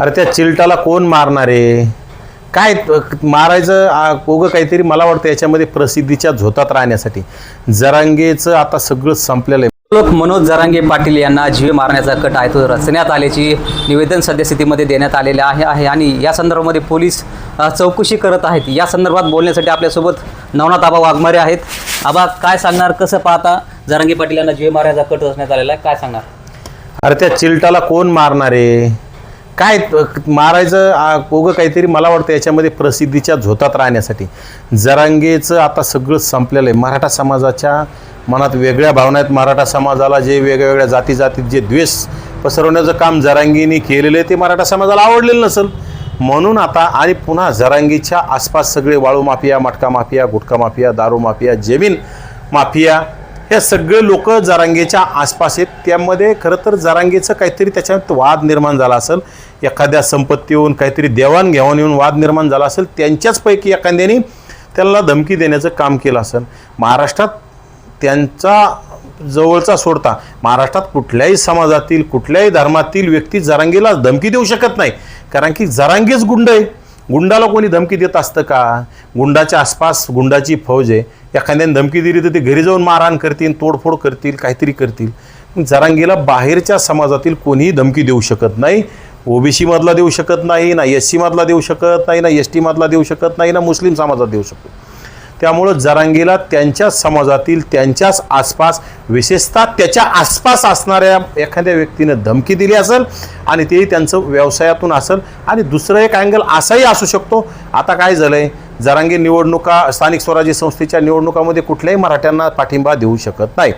अरे त्या चिलटाला कोण मारणार आहे? काय मारायचं उगं काहीतरी मला वाटतं याच्यामध्ये प्रसिद्धीच्या झोतात राहण्यासाठी. जरांगेचं आता सगळं संपलेलं आहे. लोक मनोज जरांगे पाटील यांना जीवे मारण्याचा कट आहे तो रचण्यात आल्याची निवेदन सद्यस्थितीमध्ये देण्यात आलेले आहे आहे. आणि या संदर्भामध्ये पोलीस चौकशी करत आहेत. या संदर्भात बोलण्यासाठी आपल्यासोबत नवनाथ आबा वाघमारे आहेत. आबा काय सांगणार? कसं पाहता जरांगे पाटील यांना जीवे मारण्याचा कट रचण्यात आलेला आहे? काय सांगणार? अरे त्या चिलटाला कोण मारणार आहे? काय मारायचं आ, उगं काहीतरी मला वाटतं याच्यामध्ये प्रसिद्धीच्या झोतात राहण्यासाठी. जरांगेचं आता सगळं संपलेलं आहे. मराठा समाजाच्या मनात वेगळ्या भावना आहेत. मराठा समाजाला जे वेगवेगळ्या जाती जातीत जे द्वेष पसरवण्याचं काम जरांगीने केलेलं आहे ते मराठा समाजाला आवडलेलं नसेल. म्हणून आता आणि पुन्हा जरांगीच्या आसपास सगळे वाळू माफिया मटका माफिया गुटखा माफिया दारू माफिया जमीन माफिया हे सगळे लोक जरांगेच्या आसपास आहेत. त्यामध्ये खरं तर जरांगेचं काहीतरी त्याच्यात वाद निर्माण झाला असेल. एखाद्या संपत्तीहून काहीतरी देवाणघेवाण येऊन वाद निर्माण झाला असेल त्यांच्याचपैकी एखाद्याने त्याला धमकी देण्याचं काम केलं असेल. महाराष्ट्रात त्यांचा जवळचा सोडता महाराष्ट्रात कुठल्याही समाजातील कुठल्याही धर्मातील व्यक्ती जरांगीला धमकी देऊ शकत नाही. कारण की जरांगीच गुंड आहे. गुंडाला कोणी धमकी देत असतं का? गुंडाच्या आसपास गुंडाची फौज आहे एखाद्याने धमकी दिली तर ते घरी जाऊन मारहाण करतील तोडफोड करतील काहीतरी करतील. जरांगीला बाहेरच्या समाजातील कोणीही धमकी देऊ शकत नाही. ओबीसीमधला देऊ शकत नाही ना एस सीमधला देऊ शकत नाही ना एस टीमधला देऊ शकत नाही ना मुस्लिम समाजात देऊ शकतो त्यामुळं जरांगीला त्यांच्याच समाजातील त्यांच्याच आसपास विशेषतः त्याच्या आसपास असणाऱ्या एखाद्या व्यक्तीनं धमकी दिली असेल आणि तेही त्यांचं व्यवसायातून असेल. आणि दुसरं एक अँगल असाही असू शकतो. आता काय झालं आहे जरांगी निवडणुका स्थानिक स्वराज्य संस्थेच्या निवडणुकामध्ये कुठल्याही मराठ्यांना पाठिंबा देऊ शकत नाही.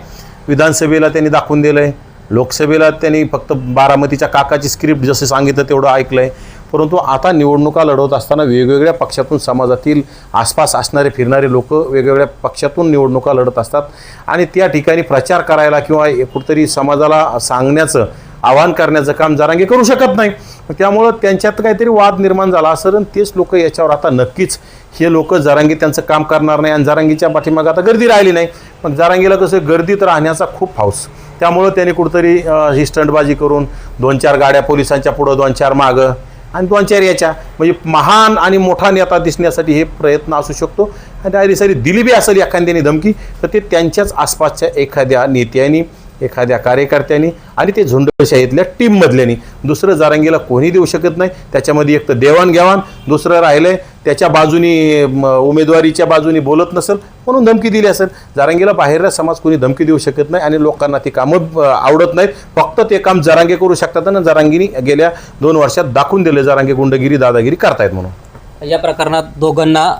विधानसभेला त्यांनी दाखवून दिलं आहे लोकसभेला त्यांनी फक्त बारामतीच्या काकाची स्क्रिप्ट जसं सांगितलं तेवढं ऐकलं आहे परंतु आता निवडणुका लढवत असताना वेगवेगळ्या पक्षातून समाजातील आसपास असणारे फिरणारे लोक वेगवेगळ्या पक्षातून निवडणुका लढत असतात. आणि त्या ठिकाणी प्रचार करायला किंवा कुठंतरी समाजाला सांगण्याचं आवाहन करण्याचं काम जारांगे करू शकत नाही. त्यामुळं त्यांच्यात काहीतरी वाद निर्माण झाला असं आणि तेच लोक याच्यावर आता नक्कीच हे लोक जारांगी त्यांचं काम करणार नाही आणि जारांगीच्या पाठीमागं आता गर्दी राहिली नाही. पण जरांगीला कसं गर्दीत राहण्याचा खूप हाऊस त्यामुळं त्यांनी कुठंतरी ही स्टंटबाजी करून दोन चार गाड्या पोलिसांच्या पुढं दोन चार मागं आणि दोन चार याच्या म्हणजे महान आणि मोठा नेता दिसण्यासाठी हे प्रयत्न असू शकतो. आणि आधी सारी दिली बी असेल एखाद्याने धमकी तर ते त्यांच्याच आसपासच्या एखाद्या नेत्याने एखाद्या कार्यकर्त्यांनी आणि ते झुंडशाहीतल्या टीममधल्यानी दुसरं जारांगीला कोणी देऊ शकत नाही. त्याच्यामध्ये एक तर देवाणघेवाण दुसरं राहिलंय त्याच्या बाजूनी उमेदवारीच्या बाजूनी बोलत नसेल म्हणून धमकी दिली असेल. जारांगीला बाहेरचा समाज कोणी धमकी देऊ शकत नाही आणि लोकांना ती कामं आवडत नाहीत. फक्त ते काम जरांगे करू शकतात आणि जरांगीनी गेल्या दोन वर्षात दाखवून दिले जरांगे गुंडगिरी दादागिरी करतायत म्हणून. या प्रकरणात दोघांना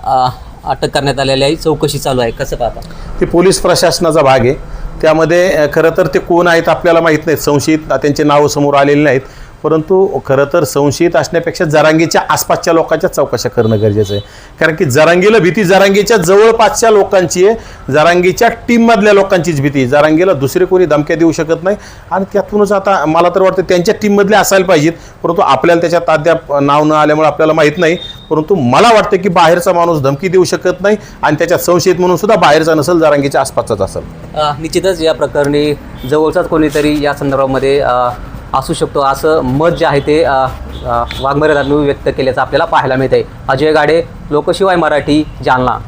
अटक करण्यात आलेली आहे. चौकशी चालू आहे. कसं पाहता? ते पोलीस प्रशासनाचा भाग आहे. त्यामध्ये खरं तर ते कोण आहेत आपल्याला माहीत नाहीत. संशयित त्यांचे नावं समोर आलेले नाहीत. परंतु खरं तर संशयित असण्यापेक्षा जरांगीच्या आसपासच्या लोकांच्या चौकशा करणं गरजेचं आहे. कारण की जरांगीला भीती जरांगीच्या जवळपासच्या लोकांची आहे. जरांगीच्या टीममधल्या लोकांचीच भीती आहे. जरांगीला दुसरे कोणी धमक्या देऊ शकत नाही. आणि त्यातूनच आता मला तर वाटतं त्यांच्या टीममधले असायला पाहिजेत. परंतु आपल्याला त्याच्यात अद्याप नाव न आल्यामुळे आपल्याला माहीत नाही. परंतु मला वाटतं की बाहेरचा माणूस धमकी देऊ शकत नाही. आणि त्याच्यात संशयित म्हणून सुद्धा बाहेरचा नसेल जरांगीच्या आसपासचाच असेल. निश्चितच या प्रकरणी जवळचाच कोणीतरी या संदर्भामध्ये असू शकतो. असं मत जे आहे ते वाघमर्यादांनी व्यक्त केल्याचं आपल्याला पाहायला मिळतं आहे अजय गाडे लोकशिवाय मराठी जालना.